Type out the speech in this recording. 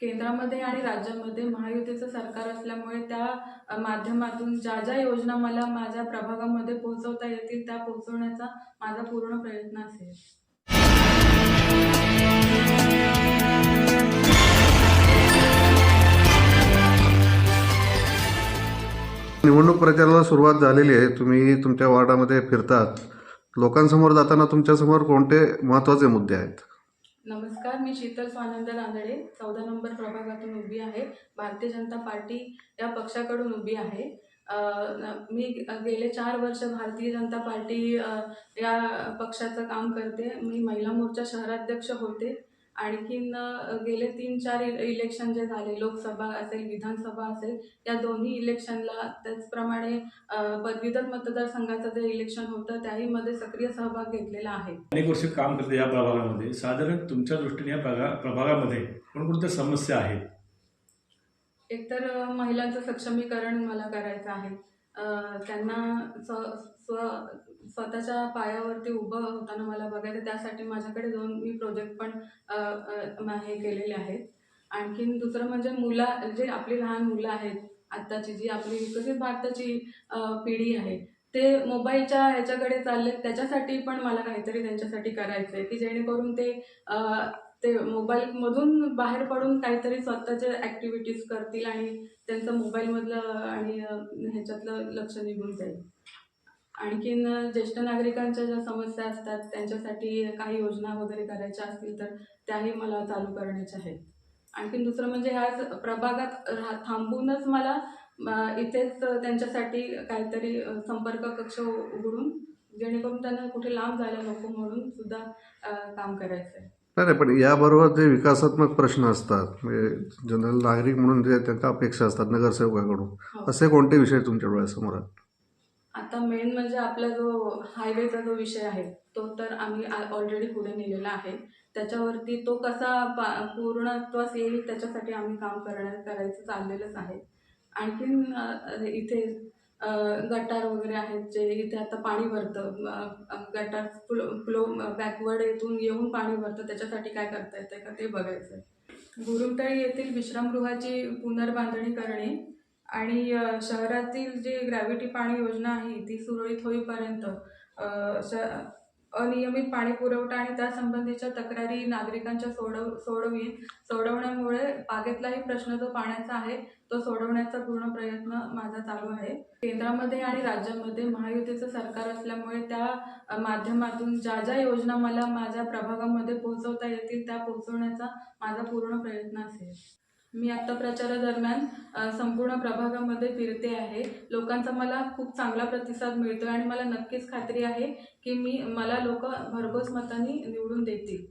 केंद्रामध्ये आणि राज्यामध्ये महायुतीचं सरकार असल्यामुळे त्या माध्यमातून ज्या ज्या योजना मला माझ्या प्रभागामध्ये पोहोचवता येतील त्या पोहोचवण्याचा माझा पूर्ण प्रयत्न असेल. निवडणूक प्रचाराला सुरुवात झालेली आहे. तुम्ही तुमच्या वार्डामध्ये फिरतात. लोकांसमोर जाताना तुमच्यासमोर कोणते महत्त्वाचे मुद्दे आहेत? नमस्कार मी शीतल स्वानंद रानडे चौदा नंबर प्रभागातून उभी आहे. भारतीय जनता पार्टी या पक्षाकडून उभी आहे. मी गेले चार वर्ष भारतीय जनता पार्टी या पक्षाचं काम करते. मी महिला मोर्चा शहराध्यक्ष होते. आणखीन गेले तीन चार इलेक्शन जे झाले लोकसभा असेल विधानसभा असेल या दोन्ही इलेक्शनला त्याचप्रमाणे पदवीधर मतदारसंघाचं जे इलेक्शन होतं त्याही मध्ये सक्रिय सहभाग घेतलेला आहे. अनेक वर्ष काम करते या प्रभागामध्ये. साधारण तुमच्या दृष्टीने या प्रभा प्रभागामध्ये कोणकोणत्या समस्या आहेत? एकतर महिलांचं सक्षमीकरण मला करायचं आहे. त्यांना स्व स्व स्वतःच्या पायावरती उभं होताना मला बघायचं त्यासाठी माझ्याकडे दोन मी प्रोजेक्ट पण हे केलेले आहेत. आणखीन दुसरं म्हणजे मुला जे आपली लहान मुलं आहेत आत्ताची जी आपली विकसित भारताची पिढी आहे ते मोबाईलच्या ह्याच्याकडे चालले त्याच्यासाठी पण मला काहीतरी त्यांच्यासाठी करायचं आहे की जेणेकरून ते ते मोबाईलमधून बाहेर पडून काहीतरी स्वतःच्या ॲक्टिव्हिटीज करतील आणि त्यांचं मोबाईलमधलं आणि ह्याच्यातलं लक्ष निघून जाईल. आणखीन ज्येष्ठ नागरिकांच्या ज्या समस्या असतात त्यांच्यासाठी काही योजना वगैरे करायच्या असतील तर त्याही मला चालू करण्याच्या आहेत. आणखीन दुसरं म्हणजे ह्या प्रभागात रा थांबूनच मला इथेच त्यांच्यासाठी काहीतरी संपर्क कक्ष उघडून जेणेकरून त्यांना कुठे लांब जायला नको म्हणून सुद्धा काम करायचं आहे नाही नाही, पण याबरोबर जे विकासात्मक प्रश्न असतात म्हणजे जनरल नागरिक म्हणून जे त्यांना अपेक्षा असतात नगरसेवकाकडून हो. असे कोणते विषय तुमच्या डोळ्यासमोर? आहेत आता मेन म्हणजे आपला जो हायवेचा जो विषय आहे तो तर आम्ही ऑलरेडी पुढे नेलेला आहे. त्याच्यावरती तो कसा पा पूर्णत्वास येईल त्याच्यासाठी आम्ही काम करण्या करायचं चाललेलंच आहे. आणखीन इथे गटार वगैरे आहेत जे इथे आता पाणी भरतं. गटार फ्लो फ्लो बॅकवर्ड येथून येऊन पाणी भरतं. त्याच्यासाठी काय करता येतं का ते बघायचं आहे गुरुमतळी येथील विश्रामगृहाची पुनर्बांधणी करणे आणि शहरातील जी ग्रॅव्हिटी पाणी योजना आहे ती सुरळीत होईपर्यंत श अनियमित पाणी पुरवठा आणि त्यासंबंधीच्या तक्रारी नागरिकांच्या सोडव सोडवी सोडवण्यामुळे बागेतलाही प्रश्न जो पाण्याचा आहे तो सोडवण्याचा पूर्ण प्रयत्न माझा चालू आहे. केंद्रामध्ये आणि राज्यामध्ये महायुतीचं सरकार असल्यामुळे त्या माध्यमातून ज्या ज्या योजना मला माझ्या प्रभागामध्ये पोहोचवता येतील त्या पोहोचवण्याचा माझा पूर्ण प्रयत्न असेल. मी आत्ता प्रचारादरम्यान संपूर्ण प्रभागामध्ये फिरते आहे. लोकांचा मला खूप चांगला प्रतिसाद मिळतो आणि मला नक्कीच खात्री आहे की मी मला लोक भरघोस मतांनी निवडून देतील.